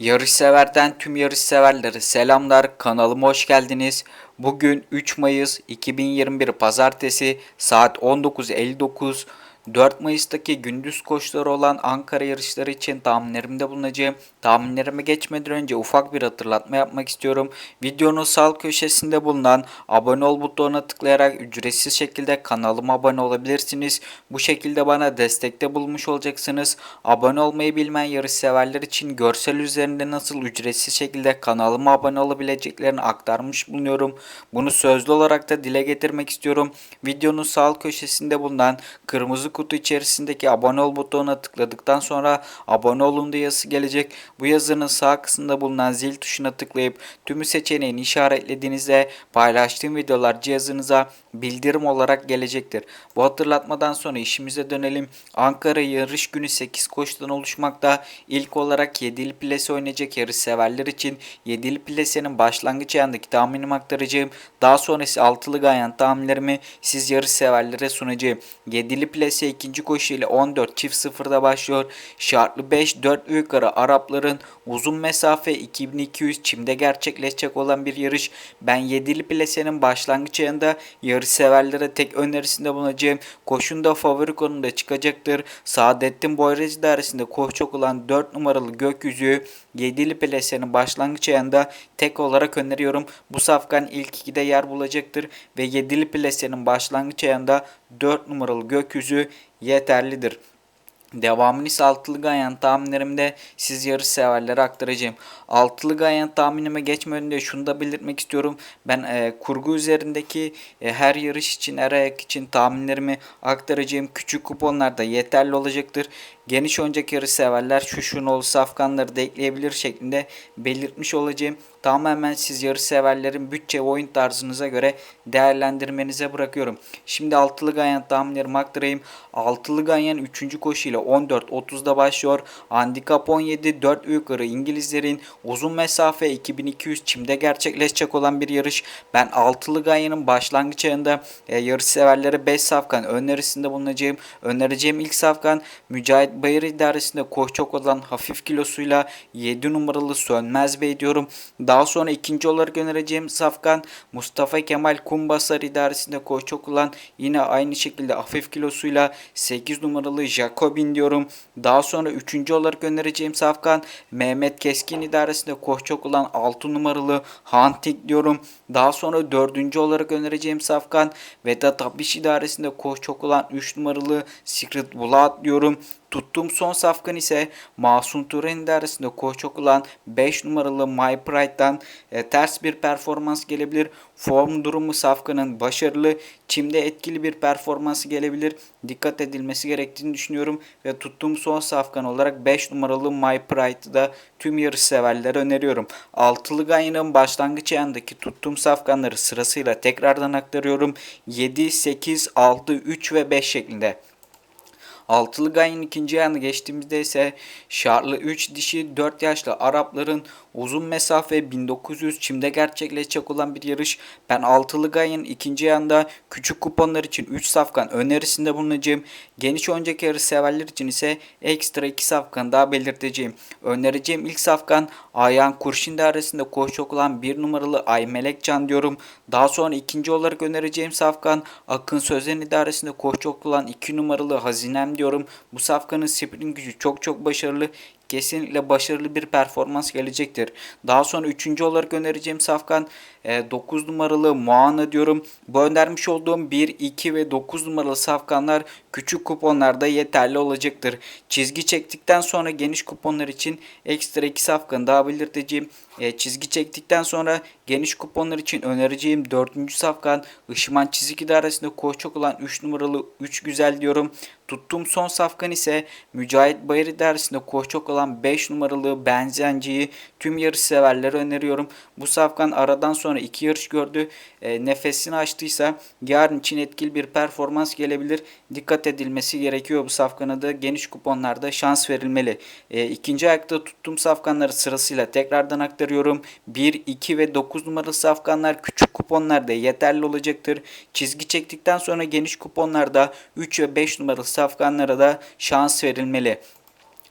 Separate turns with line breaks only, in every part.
Yarış severden tüm yarış severlere selamlar. Kanalıma hoş geldiniz. Bugün 3 Mayıs 2021 Pazartesi saat 19.59. 4 Mayıs'taki gündüz koşuları olan Ankara yarışları için tahminlerimde bulunacağım. Tahminlerime geçmeden önce ufak bir hatırlatma yapmak istiyorum. Videonun sağ köşesinde bulunan abone ol butonuna tıklayarak ücretsiz şekilde kanalıma abone olabilirsiniz. Bu şekilde bana destekte bulmuş olacaksınız. Abone olmayı bilmeyen yarış severler için görsel üzerinde nasıl ücretsiz şekilde kanalıma abone olabileceklerini aktarmış bulunuyorum. Bunu sözlü olarak da dile getirmek istiyorum. Videonun sağ köşesinde bulunan kırmızı kutu içerisindeki abone ol butonuna tıkladıktan sonra abone olun diye yazısı gelecek. Bu yazının sağ kısmında bulunan zil tuşuna tıklayıp tümü seçeneğini işaretlediğinizde paylaştığım videolar cihazınıza bildirim olarak gelecektir. Bu hatırlatmadan sonra işimize dönelim. Ankara yarış günü 8 koşudan oluşmakta. İlk olarak 7'li plase oynayacak yarış severler için 7'li plasenin başlangıç ayağındaki tahminimi aktaracağım. Daha sonrası altılı gayan tahminlerimi siz yarış severlere sunacağım. 7'li plase ikinci koşu ile 14 çift sıfırda başlıyor. Şartlı 5 4 yukarı Arapların uzun mesafe 2200 çimde gerçekleşecek olan bir yarış. Ben 7'li plasenin başlangıç ayında yarış severlere tek önerisinde bulunacağım. Koşunda favori konumda çıkacaktır. Saadettin Boyracı idaresinde koşacak olan 4 numaralı gökyüzü 7'li plasenin başlangıç ayında tek olarak öneriyorum. Bu safkan ilk 2'de yer bulacaktır ve 7'li plasenin başlangıç ayında 4 numaralı gökyüzü yeterlidir. Devamını ise altılı ganyan tahminlerimde siz yarış severlere aktaracağım. Altılı ganyan tahminime geçmeden önce şunu da belirtmek istiyorum. Ben e, kurgu üzerindeki e, her yarış için, her ayak için tahminlerimi aktaracağım. Küçük kuponlar da yeterli olacaktır. Geniş oyuncak yarış severler şu şunu safkanları da ekleyebilir şeklinde belirtmiş olacağım. Tamamen siz yarış severlerin bütçe ve oyun tarzınıza göre değerlendirmenize bırakıyorum. Şimdi altılı ganyan tahminlerimi aktarayım. Altılı ganyan 3. koşu ile 14.30'da başlıyor. Handikap 17 4 yukarı İngilizlerin uzun mesafe 2200 çimde gerçekleşecek olan bir yarış. Ben altılı ganyanın başlangıç ayında e, yarış severlere 5 safkan önerisinde bulunacağım. Önereceğim ilk safkan Mücahit Bayır idaresinde koşacak olan hafif kilosuyla 7 numaralı Sönmez Bey diyorum. Daha sonra ikinci olarak önereceğim safkan Mustafa Kemal Kumbasar idaresinde koşacak olan yine aynı şekilde hafif kilosuyla 8 numaralı Jacobin diyorum. Daha sonra üçüncü olarak önereceğim safkan Mehmet Keskin idaresinde koşacak olan 6 numaralı Hunting diyorum. Daha sonra dördüncü olarak önereceğim safkan Vedat Abiş idaresinde koşacak olan 3 numaralı Secret Blood diyorum. Tuttuğum son safkan ise Masum Turan idaresinde koşacak olan 5 numaralı My Pride'dan e, ters bir performans gelebilir. Form durumu safkanın başarılı, çimde etkili bir performansı gelebilir. Dikkat edilmesi gerektiğini düşünüyorum ve tuttuğum son safkan olarak 5 numaralı My Pride'ı da tüm yarış severlere öneriyorum. Altılı Ganya'nın başlangıç ayağındaki tuttuğum safkanları sırasıyla tekrardan aktarıyorum. 7, 8, 6, 3 ve 5 şeklinde. Altılı Gay'ın ikinci ayağını geçtiğimizde ise şartlı 3 dişi 4 yaşlı Arapların uzun mesafe 1900 çimde gerçekleşecek olan bir yarış. Ben Altılı Gay'ın ikinci ayağında küçük kuponlar için 3 safkan önerisinde bulunacağım. Geniş oyuncak yarış severler için ise ekstra 2 safkan daha belirteceğim. Önereceğim ilk safkan Ayhan Kurşin arasında koşacak olan 1 numaralı Ay Melekcan diyorum. Daha sonra ikinci olarak önereceğim safkan Akın Sözen idaresinde koşacak olan 2 numaralı Hazinem diyorum. Bu safkanın sprint gücü çok çok başarılı kesinlikle başarılı bir performans gelecektir. Daha sonra üçüncü olarak önereceğim safkan e, 9 numaralı Moana diyorum. Bu önermiş olduğum 1, 2 ve 9 numaralı safkanlar küçük kuponlarda yeterli olacaktır. Çizgi çektikten sonra geniş kuponlar için ekstra 2 safkan daha belirteceğim. E, çizgi çektikten sonra geniş kuponlar için önereceğim 4. safkan Işman Çizik İdaresi'nde koşacak olan 3 numaralı 3 güzel diyorum. Tuttuğum son safkan ise Mücahit Bayır İdaresi'nde koşacak olan 5 numaralı Benzenci'yi tüm yarış severlere öneriyorum. Bu safkan aradan sonra 2 yarış gördü. E, nefesini açtıysa yarın için etkili bir performans gelebilir. Dikkat edilmesi gerekiyor bu safkana da geniş kuponlarda şans verilmeli. E, ikinci ayakta tuttuğum safkanları sırasıyla tekrardan aktarıyorum. 1, 2 ve 9 numaralı safkanlar küçük kuponlarda yeterli olacaktır. Çizgi çektikten sonra geniş kuponlarda 3 ve 5 numaralı safkanlara da şans verilmeli.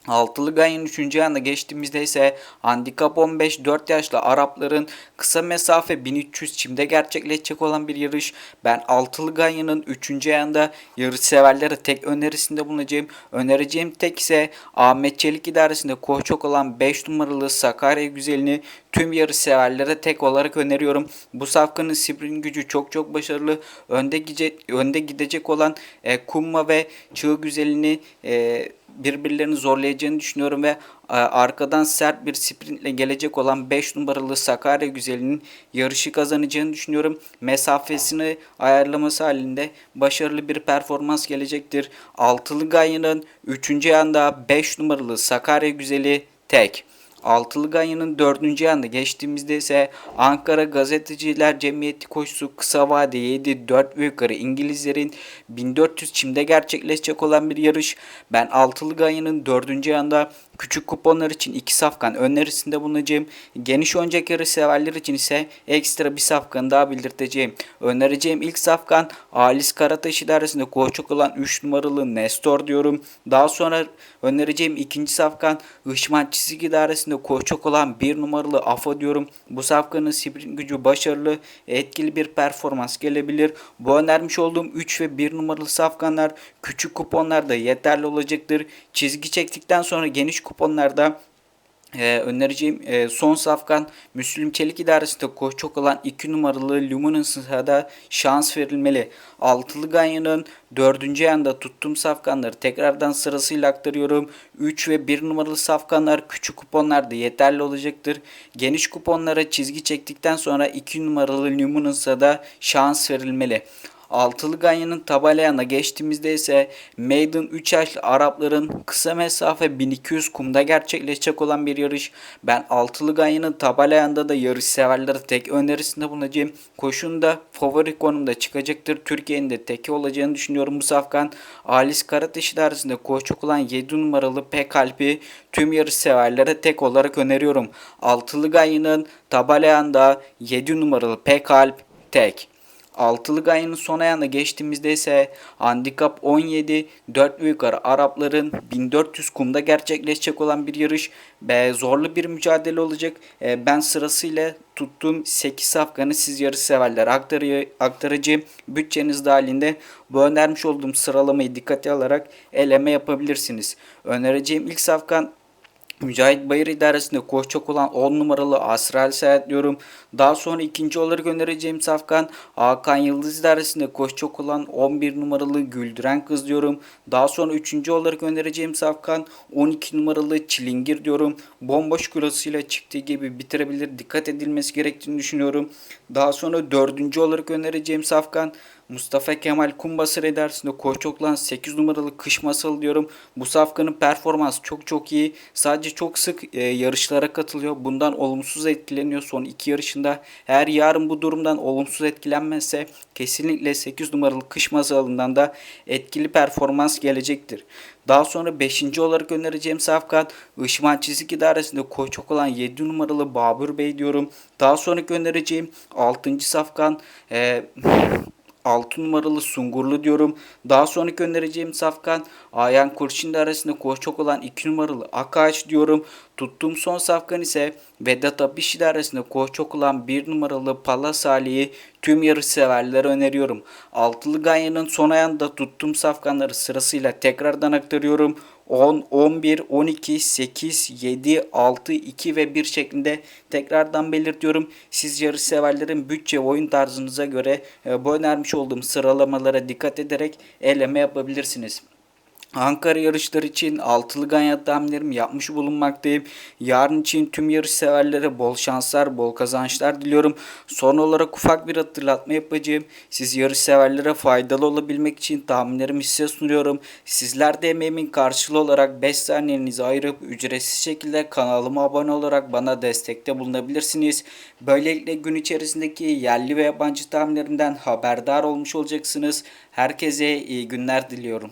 Altılı Ganyan 3. yanda geçtiğimizde ise handikap 15 4 yaşlı Arapların kısa mesafe 1300 çimde gerçekleşecek olan bir yarış. Ben Altılı Ganyan'ın 3. yanda yarış severlere tek önerisinde bulunacağım. Önereceğim tek ise Ahmet Çelik idaresinde koçok olan 5 numaralı Sakarya Güzelini tüm yarış severlere tek olarak öneriyorum. Bu safkanın sprint gücü çok çok başarılı. Önde, gice, önde gidecek olan e, Kumma ve Çığ Güzelini e, birbirlerini zorlayacağını düşünüyorum ve e, arkadan sert bir sprintle gelecek olan 5 numaralı Sakarya Güzeli'nin yarışı kazanacağını düşünüyorum. Mesafesini ayarlaması halinde başarılı bir performans gelecektir. Altılı Ganya'nın 3. yanda 5 numaralı Sakarya Güzeli tek. Altılı Ganyan'ın dördüncü yanında geçtiğimizde ise Ankara Gazeteciler Cemiyeti koşusu kısa vade 7 4 ve yukarı İngilizlerin 1400 çimde gerçekleşecek olan bir yarış. Ben Altılı Ganyan'ın dördüncü yanında küçük kuponlar için iki safkan önerisinde bulunacağım. Geniş oyuncak yarış severler için ise ekstra bir safkan daha bildirteceğim. Önereceğim ilk safkan Alis Karataş idaresinde koçuk olan 3 numaralı Nestor diyorum. Daha sonra önereceğim ikinci safkan Işman Çizik idaresinde koçuk olan 1 numaralı Afo diyorum. Bu safkanın sprint gücü başarılı, etkili bir performans gelebilir. Bu önermiş olduğum 3 ve 1 numaralı safkanlar küçük kuponlarda yeterli olacaktır. Çizgi çektikten sonra geniş kuponlarda ee, önereceğim e, son safkan Müslüm Çelik idaresinde koşacak olan 2 numaralı Luminance'a da şans verilmeli. Altılı Ganyan'ın 4. yanda tuttuğum safkanları tekrardan sırasıyla aktarıyorum. 3 ve 1 numaralı safkanlar küçük kuponlarda yeterli olacaktır. Geniş kuponlara çizgi çektikten sonra 2 numaralı Luminance'a da şans verilmeli. Altılı Ganyan'ın tabelayana geçtiğimizde ise Maiden 3 yaşlı Arapların kısa mesafe 1200 kumda gerçekleşecek olan bir yarış. Ben Altılı Ganyan'ın tabelayanda da yarış severlere tek önerisinde bulunacağım. Koşunda favori konumda çıkacaktır. Türkiye'nin de teki olacağını düşünüyorum bu safkan. Alis Karateş idaresinde koşacak olan 7 numaralı Pekalpi tüm yarış severlere tek olarak öneriyorum. Altılı Ganyan'ın tabelayanda 7 numaralı Pekalp tek. Altılı Gaye'nin son ayağına geçtiğimizde ise handikap 17 4 ve yukarı Arapların 1400 kumda gerçekleşecek olan bir yarış ve zorlu bir mücadele olacak. E, ben sırasıyla tuttuğum 8 safkanı siz yarış severler aktarıcı bütçeniz dahilinde bu önermiş olduğum sıralamayı dikkate alarak eleme yapabilirsiniz. Önereceğim ilk safkan Mücahit Bayır idaresinde koşacak olan 10 numaralı Asral Seyahat diyorum. Daha sonra ikinci olarak göndereceğim safkan Hakan Yıldız idaresinde koşacak olan 11 numaralı Güldüren Kız diyorum. Daha sonra üçüncü olarak göndereceğim safkan 12 numaralı Çilingir diyorum. Bomboş kilosuyla çıktığı gibi bitirebilir. Dikkat edilmesi gerektiğini düşünüyorum. Daha sonra dördüncü olarak göndereceğim safkan Mustafa Kemal Kumbasır edersinde Koçoklan 8 numaralı kış masalı diyorum. Bu safkanın performans çok çok iyi. Sadece çok sık e, yarışlara katılıyor. Bundan olumsuz etkileniyor son iki yarışında. Eğer yarın bu durumdan olumsuz etkilenmezse kesinlikle 8 numaralı kış masalından da etkili performans gelecektir. Daha sonra 5. olarak önereceğim safkan Işman Çizik İdaresi'nde koçok olan 7 numaralı Babur Bey diyorum. Daha sonra önereceğim 6. safkan e, 6 numaralı Sungurlu diyorum. Daha sonra göndereceğim safkan Ayan Kurşin arasında koşacak olan 2 numaralı Akaç diyorum. Tuttuğum son safkan ise Vedat Abişi arasında koşacak olan 1 numaralı Palas Ali'yi tüm yarış severlere öneriyorum. Altılı Ganya'nın son ayağında tuttuğum safkanları sırasıyla tekrardan aktarıyorum. 10, 11, 12, 8, 7, 6, 2 ve 1 şeklinde tekrardan belirtiyorum. Siz yarış severlerin bütçe oyun tarzınıza göre e, bu önermiş olduğum sıralamalara dikkat ederek eleme yapabilirsiniz. Ankara yarışları için altılı ganyan tahminlerimi yapmış bulunmaktayım. Yarın için tüm yarış severlere bol şanslar, bol kazançlar diliyorum. Son olarak ufak bir hatırlatma yapacağım. Siz yarış severlere faydalı olabilmek için tahminlerimi size sunuyorum. Sizler de emeğimin karşılığı olarak 5 saniyenizi ayırıp ücretsiz şekilde kanalıma abone olarak bana destekte bulunabilirsiniz. Böylelikle gün içerisindeki yerli ve yabancı tahminlerimden haberdar olmuş olacaksınız. Herkese iyi günler diliyorum.